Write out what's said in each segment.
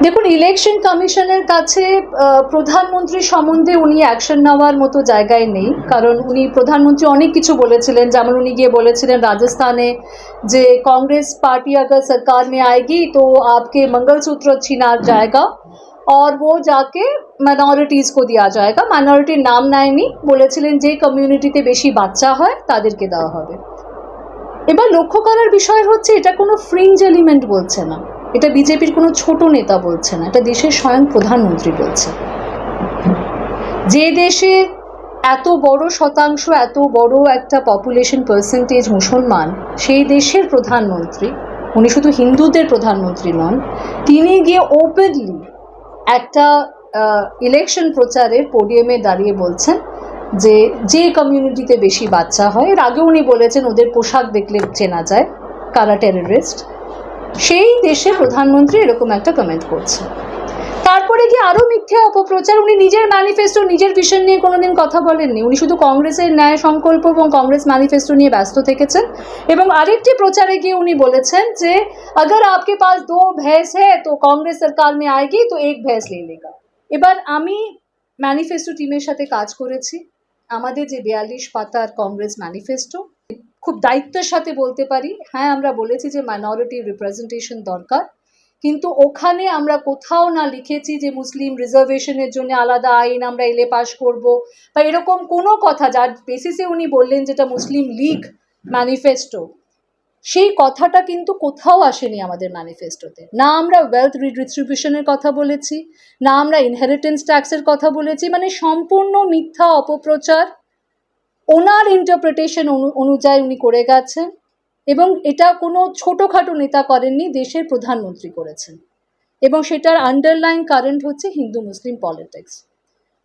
দেখুন ইলেকশন কমিশনের কাছে আহ, প্রধানমন্ত্রী সম্বন্ধে উনি অ্যাকশন নেওয়ার মতো জায়গায় নেই কারণ উনি প্রধানমন্ত্রী অনেক কিছু বলেছিলেন যেমন উনি গিয়ে বলেছিলেন রাজস্থানে যে कांग्रेस पार्टी अगर सरकार में आएगी तो आपके मंगलसूत्र छीना जाएगा और वो जाके মাইনরিটিস को दिया जाएगा মাইনরিটির নাম নেয়নি বলেছিলেন যে কমিউনিটিতে বেশি বাচ্চা হয় তাদেরকে দেওয়া হবে এবার লক্ষ্য করার বিষয় হচ্ছে এটা কোনো ফ্রিঞ্জ এলিমেন্ট বলছে না এটা বিজেপির কোনো ছোট নেতা বলছে না, এটা দেশের স্বয়ং প্রধানমন্ত্রী বলছে। যে দেশে এত বড় শতাংশ, এত বড় একটা পপুলেশন পার্সেন্টেজ মুসলমান, সেই দেশের প্রধানমন্ত্রী, উনি শুধু হিন্দুদের প্রধানমন্ত্রী নন, তিনি গিয়ে ওপেনলি একটা ইলেকশন প্রচারের পোডিয়ামে দাঁড়িয়ে বলছেন যে যে কমিউনিটিতে বেশি বাচ্চা হয়, এর আগে উনি বলেছেন ওদের পোশাক দেখলে চেনা যায়, কারা টেররিস্ট সেই দেশে প্রধানমন্ত্রী এরকম একটা কমেন্ট করছে। তারপরে কি আরও মিথ্যে অপপ্রচার, উনি নিজের ম্যানিফেস্টো নিজের ভিশন নিয়ে কোনোদিন কথা বলেননি। উনি শুধু কংগ্রেসের ন্যায় সংকল্প এবং কংগ্রেস ম্যানিফেস্টো নিয়ে ব্যস্ত থেকেছেন। এবং আরেকটি প্রচারে গিয়ে উনি বলেছেন যে আগর আপকে পাস দো ভেস হ্যাঁ তো কংগ্রেস সরকার মে আয়গি তো এক ভেস লে লেগা এবার আমি ম্যানিফেস্টো টিমের সাথে কাজ করেছি। আমাদের যে বিয়াল্লিশ পাতার কংগ্রেস ম্যানিফেস্টো খুব দায়িত্বের সাথে বলতে পারি। হ্যাঁ আমরা বলেছি যে মাইনরিটি রিপ্রেজেন্টেশন দরকার। কিন্তু ওখানে আমরা কোথাও না লিখেছি যে মুসলিম রিজার্ভেশনের জন্য আলাদা আইন আমরা এলে পাশ করব বা এরকম কোনো কথা যার বেসিসে উনি বললেন যেটা মুসলিম লীগ ম্যানিফেস্টো সেই কথাটা কিন্তু কোথাও আসেনি আমাদের ম্যানিফেস্টোতে না আমরা ওয়েলথ রিডিস্ট্রিবিউশনের কথা বলেছি, না আমরা ইনহেরিটেন্স ট্যাক্সের কথা বলেছি। মানে সম্পূর্ণ মিথ্যা অপপ্রচার ওনার ইন্টারপ্রিটেশন অনুযায়ী উনি করে গেছেন এবং এটা কোনো ছোটোখাটো নেতা করেননি, দেশের প্রধানমন্ত্রী করেছেন। এবং সেটার আন্ডারলাইন কারেন্ট হচ্ছে হিন্দু মুসলিম পলিটিক্স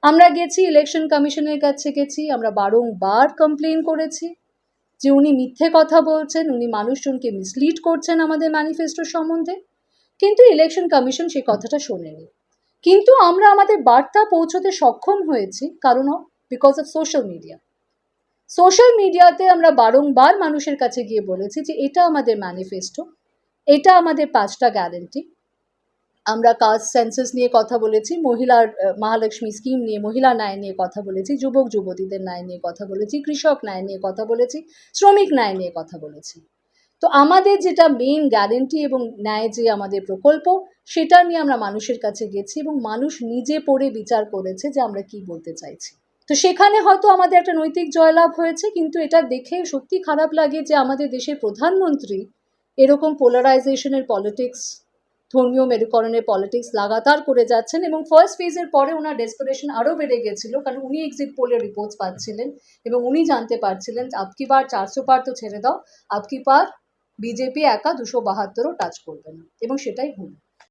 আমরা গেছি ইলেকশন কমিশনের কাছে গেছি, আমরা বারংবার কমপ্লেন করেছি যে উনি মিথ্যে কথা বলছেন, উনি মানুষজনকে মিসলিড করছেন আমাদের ম্যানিফেস্টো সম্বন্ধে। কিন্তু ইলেকশন কমিশন সেই কথাটা শোনেনি। কিন্তু আমরা আমাদের বার্তা পৌঁছতে সক্ষম হয়েছি, কারণ because of social media social মিডিয়াতে আমরা বারংবার মানুষের কাছে গিয়ে বলেছি যে এটা আমাদের ম্যানিফেস্টো এটা আমাদের পাঁচটা গ্যারেন্টি আমরা কাস্ট সেন্সাস নিয়ে কথা বলেছি, মহিলার মহালক্ষ্মী স্কিম নিয়ে, মহিলা ন্যায় নিয়ে কথা বলেছি, যুবক, যুবতীদের ন্যায় নিয়ে কথা বলেছি, কৃষক ন্যায় নিয়ে কথা বলেছি, শ্রমিক ন্যায় নিয়ে কথা বলেছি। তো আমাদের যেটা মেইন গ্যারেন্টি এবং ন্যায় যে আমাদের প্রকল্প, সেটা নিয়ে আমরা মানুষের কাছে গেছি এবং মানুষ নিজে পড়ে বিচার করেছে যে আমরা কি বলতে চাইছি। তো সেখানে হয়তো আমাদের একটা নৈতিক জয়লাভ হয়েছে, কিন্তু এটা দেখে সত্যি খারাপ লাগে যে আমাদের দেশের প্রধানমন্ত্রী এরকম পোলারাইজেশনের পলিটিক্স ধর্মীয় মেরুকরণের পলিটিক্স লাগাতার করে যাচ্ছেন এবং ফার্স্ট ফেজের পরে ওনার ডেসপারেশন আরও বেড়ে গেছিল, কারণ উনি এক্সিট পোলের রিপোর্টস পাচ্ছিলেন এবং উনি জানতে পারছিলেন আপকি বার চারশো পার তো ছেড়ে দাও, আপকি পার বিজেপি একা দুশো বাহাত্তরও টাচ করবে না এবং সেটাই হলো।